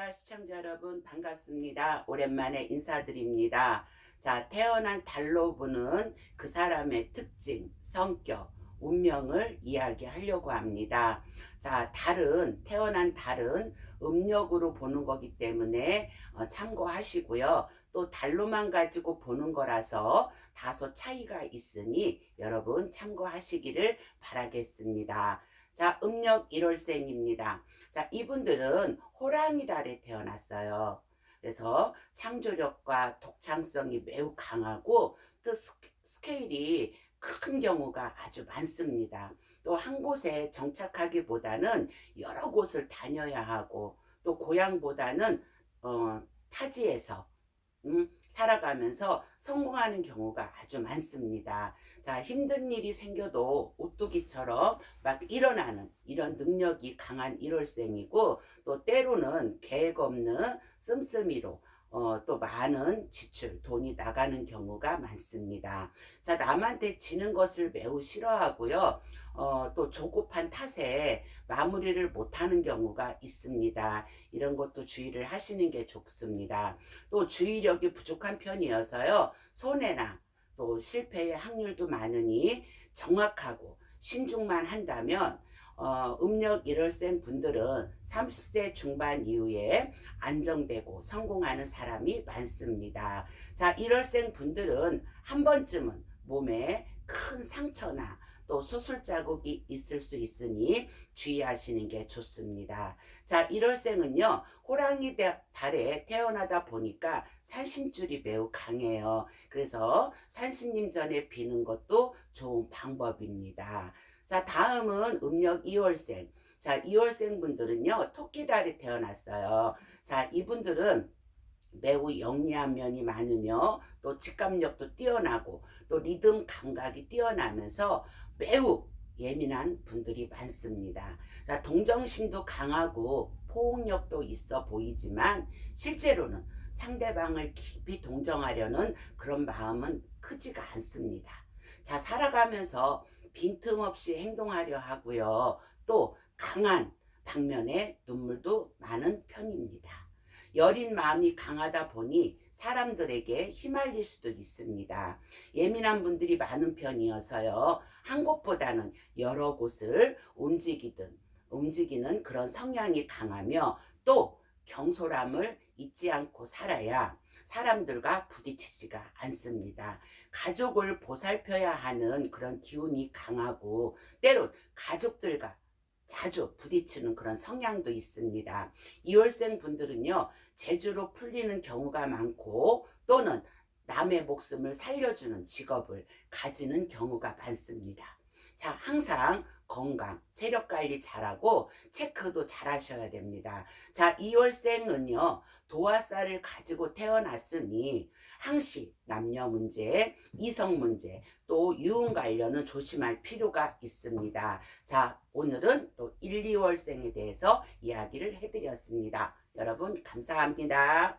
자, 시청자 여러분 반갑습니다. 오랜만에 인사드립니다. 자, 태어난 달로 보는 그 사람의 특징, 성격, 운명을 이야기하려고 합니다. 자, 달은 태어난 달은 음력으로 보는 거기 때문에 어, 참고하시고요. 또 달로만 가지고 보는 거라서 다소 차이가 있으니 여러분 참고하시기를 바라겠습니다. 자, 음력 1월생입니다. 자, 이분들은 호랑이 달에 태어났어요. 그래서 창조력과 독창성이 매우 강하고 또 스케- 스케일이 큰 경우가 아주 많습니다. 또 한 곳에 정착하기보다는 여러 곳을 다녀야 하고 또 고향보다는 어, 타지에서 음, 살아가면서 성공하는 경우가 아주 많습니다. 자, 힘든 일이 생겨도 오뚜기처럼 막 일어나는 이런 능력이 강한 1월생이고 또 때로는 계획 없는 씀씀이로 어, 또 많은 지출, 돈이 나가는 경우가 많습니다. 자, 남한테 지는 것을 매우 싫어하고요. 어, 또 조급한 탓에 마무리를 못하는 경우가 있습니다. 이런 것도 주의를 하시는 게 좋습니다. 또 주의력이 부족한 편이어서요. 손해나 또 실패의 확률도 많으니 정확하고 신중만 한다면 어, 음력 1월생 분들은 30세 중반 이후에 안정되고 성공하는 사람이 많습니다. 자, 1월생 분들은 한 번쯤은 몸에 큰 상처나 또 수술 자국이 있을 수 있으니 주의하시는 게 좋습니다. 자, 1월생은요, 호랑이 대- 달에 태어나다 보니까 산신줄이 매우 강해요. 그래서 산신님 전에 비는 것도 좋은 방법입니다. 자, 다음은 음력 2월생. 자, 2월생 분들은요, 토끼달에 태어났어요. 자, 이분들은 매우 영리한 면이 많으며 또 직감력도 뛰어나고 또 리듬 감각이 뛰어나면서 매우 예민한 분들이 많습니다. 자, 동정심도 강하고 포옹력도 있어 보이지만 실제로는 상대방을 깊이 동정하려는 그런 마음은 크지가 않습니다. 자, 살아가면서 빈틈없이 행동하려 하고요. 또 강한 방면에 눈물도 많은 편입니다. 여린 마음이 강하다 보니 사람들에게 휘말릴 수도 있습니다. 예민한 분들이 많은 편이어서요. 한 곳보다는 여러 곳을 움직이든 움직이는 그런 성향이 강하며 또 경솔함을 잊지 않고 살아야 사람들과 부딪히지가 않습니다. 가족을 보살펴야 하는 그런 기운이 강하고 때론 가족들과 자주 부딪히는 그런 성향도 있습니다. 2월생 분들은요, 제주로 풀리는 경우가 많고 또는 남의 목숨을 살려주는 직업을 가지는 경우가 많습니다. 자, 항상 건강, 체력 관리 잘하고 체크도 잘 하셔야 됩니다. 자, 2월생은요, 도화살을 가지고 태어났으니 항시 남녀 문제, 이성 문제, 또 유흥 관련은 조심할 필요가 있습니다. 자, 오늘은 또 1, 2월생에 대해서 이야기를 해드렸습니다. 여러분, 감사합니다.